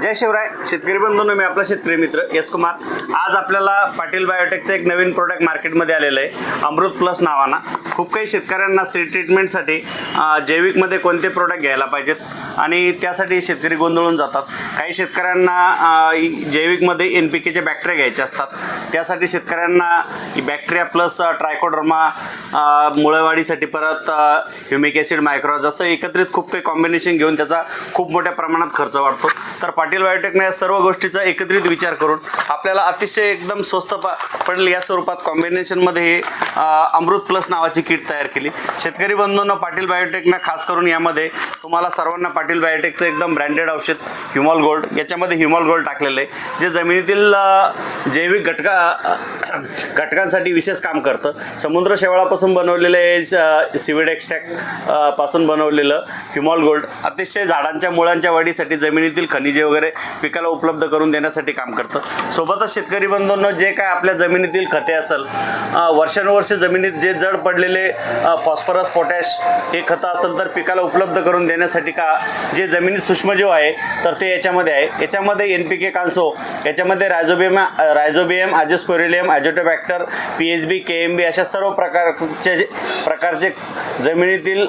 जय शिवराय. शेतकरी बंधूंनो मी आपला शेतकरी मित्र यस कुमार. आज आपल्याला पाटील बायोटेकचं एक नवीन प्रोडक्ट मार्केटमध्ये आलेलं आहे अमृत प्लस नावाना. खूप काही शेतकऱ्यांना सीड ट्रीटमेंटसाठी जैविकमध्ये कोणते प्रोडक्ट घ्यायला पाहिजेत? आणि त्यासाठी शेतकरी गोंधळून जातात. काही शेतकऱ्यांना जैविकमध्ये एन पी केचे बॅक्टेरिया घ्यायचे असतात. त्यासाठी शेतकऱ्यांना बॅक्टेरिया प्लस ट्रायकोडर्मा मुळेवाढीसाठी परत ह्युमिक ॲसिड मायक्रोज असं एकत्रित खूप काही कॉम्बिनेशन घेऊन त्याचा खूप मोठ्या प्रमाणात खर्च वाढतो. तर पाटील बायोटेकने या सर्व गोष्टीचा एकत्रित विचार करून आपल्याला अतिशय एकदम स्वस्त प पडेल या स्वरूपात कॉम्बिनेशनमध्ये हे अमृत प्लस नावाची किट तयार केली. शेतकरी बंधूंना पाटील बायोटेकनं खास करून यामध्ये तुम्हाला सर्वांना पाटील बायोटेकचं एकदम ब्रँडेड औषध ह्युमॉल गोल्ड याच्यामध्ये ह्युमॉल गोल्ड टाकलेलं आहे. जे जमिनीतील जैविक घटका घटकांसाठी विशेष काम करतं. समुद्र शेवाळापासून बनवलेलं हे सिविड एक्स्ट्रॅक्टपासून बनवलेलं ह्युमॉल गोल्ड. अतिशय झाडांच्या मुळांच्या वाढीसाठी जमिनीतील खनिजे वगैरे पिकाला उपलब्ध करून देण्यासाठी काम करतं. सोबतच शेतकरी बंधूंनो जे काय आपल्या जमिनीतील खते असेल वर्षानुवर्ष जमिनीत जे जड पडलेले फॉस्फरस पोटॅश हे खतं असेल तर पिकाला उपलब्ध करून देण्यासाठी का जे जमिनीत सूक्ष्मजीव आहे तर ते याच्यामध्ये आहे. याच्यामध्ये एन पी के कान्सो याच्यामध्ये rhizobium rhizobium azospirillum azotobacter P H B K M B अशा सर्व प्रकारचे जे- प्रकारचे जमिनीतील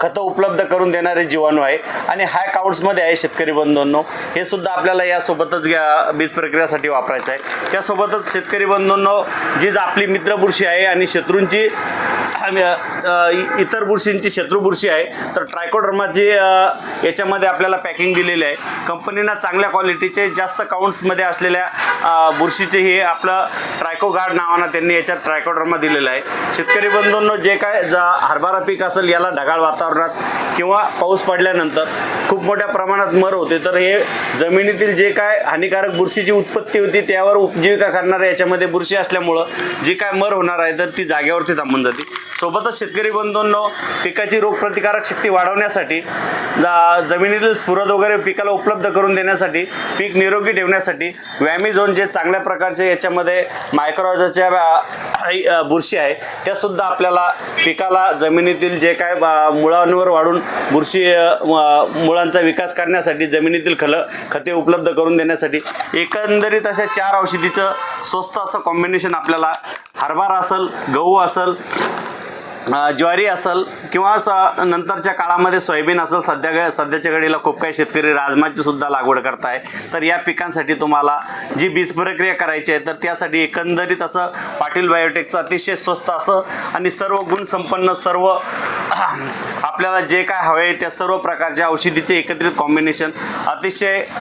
खतं उपलब्ध करून देणारे जीवाणू आहे. आणि हाय काउंट्समध्ये आहे शेतकरी बंधूंनो. हे सुद्धा आपल्याला यासोबतच घ्या बीज प्रक्रियासाठी वापरायचं आहे. त्यासोबतच शेतकरी बंधूंनो जी आपली मित्र बुरशी आहे आणि शत्रूंची इतर बुरशींची शत्रू बुरशी आहे तर ट्रायकोडर्माची याच्यामध्ये आपल्याला पॅकिंग दिलेली आहे. कंपनीनं चांगल्या क्वालिटीचे जास्त काउंट्समध्ये असलेल्या बुरशीचे हे आपलं ट्रायकोगार्ड नावानं त्यांनी याच्यात ट्रायकोड्रमा दिलेलं आहे. शेतकरी बंधूंनो जे काय जा हरभरा पीक असेल याला ढगाळ वातावरणात किंवा पाऊस पडल्यानंतर खूप मोठ्या प्रमाणात मर होते तर हे जमिनीतील जे काय हानिकारक बुरशीची उत्पत्ती होती त्यावर उपजीविका करणाऱ्या याच्यामध्ये बुरशी असल्यामुळं जी काय मर होणार आहे तर ती जागेवरती थांबून जाते. सोबतच शेतकरी बंधूंनो पिकाची रोगप्रतिकारक शक्ती वाढवण्यासाठी जा जमिनीतील स्फुरद वगैरे पिकाला उपलब्ध करून देण्यासाठी पीक निरोगी ठेवण्यासाठी वॅमिझोन जे चांगल्या प्रकारचे याच्यामध्ये मायक्रोजाच्या बुरशी आहे त्यासुद्धा आपल्याला पिकाला जमिनीतील जे काय मुळांवर वाढून बुरशी मुळांचा विकास करण्यासाठी जमिनीतील खल खते उपलब्ध करून देण्यासाठी एकंदरीत अशा चार औषधीचं स्वस्त असं कॉम्बिनेशन आपल्याला हरभरा असेल गहू असेल ज्वारी असेल किंवा स नंतरच्या काळामध्ये सोयाबीन असेल सध्या सध्याच्या घडीला खूप काही शेतकरी राजमाची सुद्धा लागवड करताय. तर या पिकांसाठी तुम्हाला जी बीज प्रक्रिया करायची आहे तर त्यासाठी एकंदरीत असं पाटील बायोटेकचं अतिशय स्वस्त असं आणि सर्व गुणसंपन्न सर्व आपल्याला जे काय हवे आहे त्या सर्व प्रकारच्या औषधीचे एकत्रित कॉम्बिनेशन अतिशय